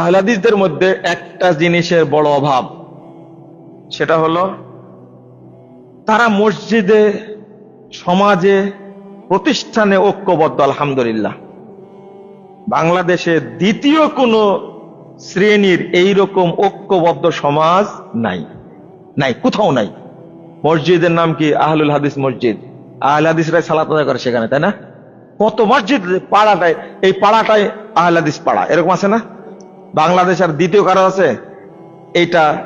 আহলাদিসদের মধ্যে একটা জিনিসের বড় অভাব, সেটা হলো তারা মসজিদে, সমাজে, প্রতিষ্ঠানে ঐক্যবদ্ধ, আলহামদুলিল্লাহ। বাংলাদেশে দ্বিতীয় কোনো শ্রেণির এই রকম ঐক্যবদ্ধ সমাজ নাই নাই, কোথাও নাই। মসজিদের নাম কি? আহলুল হাদিস মসজিদ। আহল সালাত আদায় করে সেখানে, তাই না? কত মসজিদ পাড়াটায়, এই পাড়াটায় আহল হাদিস পাড়া, এরকম আছে না? বাংলাদেশ আর দ্বিতীয় কারও আছে এটা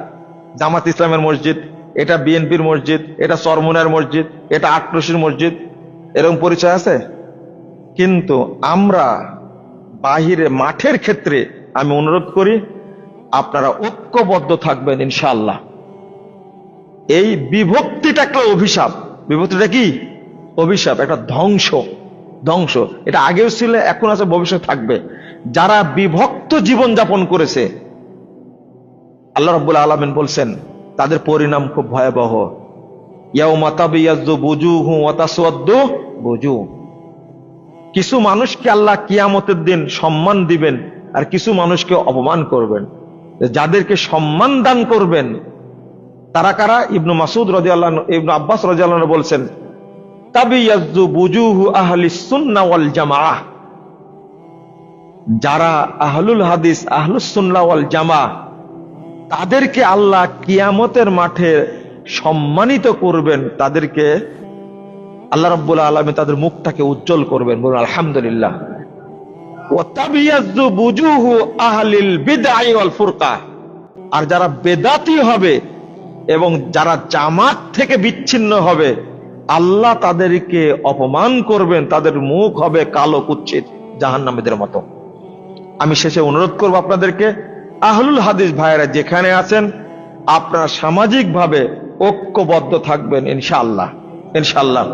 জামাত ইসলামের মসজিদ, এটা বিএনপির মসজিদ, এটা সরমুনার মসজিদ, এটা আটরশির মসজিদ, এরকম পরিচয় আছে? কিন্তু আমরা বাহিরে মাঠের ক্ষেত্রে আমি অনুরোধ করি, আপনারা ঐক্যবদ্ধ থাকবেন ইনশাল্লাহ এই বিভক্তিটা একটা অভিশাপ। বিভক্তিটা কি? অভিশাপ, একটা ধ্বংস। ধ্বংস। এটা আগেও ছিল, এখন আছে ভবিষ্যৎ থাকবে। যারা বিভক্ত জীবন যাপন করেছে, আল্লাহ রব্বুল আলমিন বলছেন, তাদের পরিণাম খুব ভয়াবহ। কিছু মানুষকে আল্লাহ কিয়ামতের দিন সম্মান দিবেন আর কিছু মানুষকে অপমান করবেন। যাদেরকে সম্মান দান করবেন, তারা কারা? ইবনু মাসুদ রাদিয়াল্লাহু আনহু, ইবনু আব্বাস রাদিয়াল্লাহু আনহু বলছেন তাবিয়াজ্জু বুজুহু আহলি ওয়াল জামাআহ। যারা আহলুল হাদিস, আহলুস সুন্নাহ ওয়াল তাদেরকে আল্লাহ কিয়ামতের মাঠে সম্মানিত করবেন, তাদেরকে আল্লাহ রব্বুল আলমী তাদের মুখটাকে উজ্জ্বল করবেন, বলুন আলহামদুলিল্লাহ। আর যারা বেদাতি হবে এবং যারা জামাত থেকে বিচ্ছিন্ন হবে, আল্লাহ তাদেরকে অপমান করবেন, তাদের মুখ হবে কালো কুচ্ছিত, জাহান্নামীদের মতো। আমি শেষে অনুরোধ করব আপনাদেরকে, আহলুল হাদিস ভাইয়েরা যেখানে আছেন, আপনারা সামাজিকভাবে ঐক্যবদ্ধ থাকবেন, ইনশাআল্লাহ ইনশাআল্লাহ।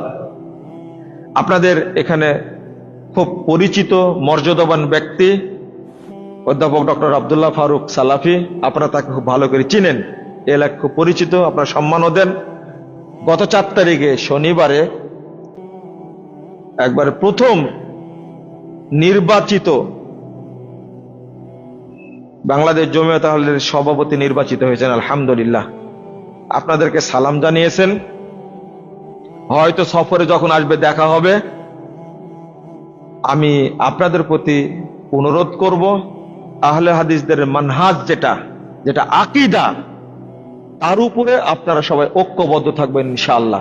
আপনাদের এখানে খুব পরিচিত, মর্যাদাবান ব্যক্তি, অধ্যাপক ডক্টর আবদুল্লাহ ফারুক সালাফি, আপনারা তাকে খুব ভালো করে চিনেন। এলাকা খুব পরিচিত, আপনারা সম্মানও দেন। গত চার তারিখে শনিবারে একবার প্রথম নির্বাচিত বাংলাদেশ জমিয়ত আহলের সভাপতি নির্বাচিত হয়েছেন, আলহামদুলিল্লাহ। আপনাদেরকে সালাম জানিয়েছেন। হয়তো সফরে যখন আসবে, দেখা হবে। আমি আপনাদের প্রতি অনুরোধ করব, আহলে হাদিসদের মানহাজ যেটা যেটা আকিদা, তার উপরে আপনারা সবাই ঐক্যবদ্ধ থাকবেন, ইনশাআল্লাহ।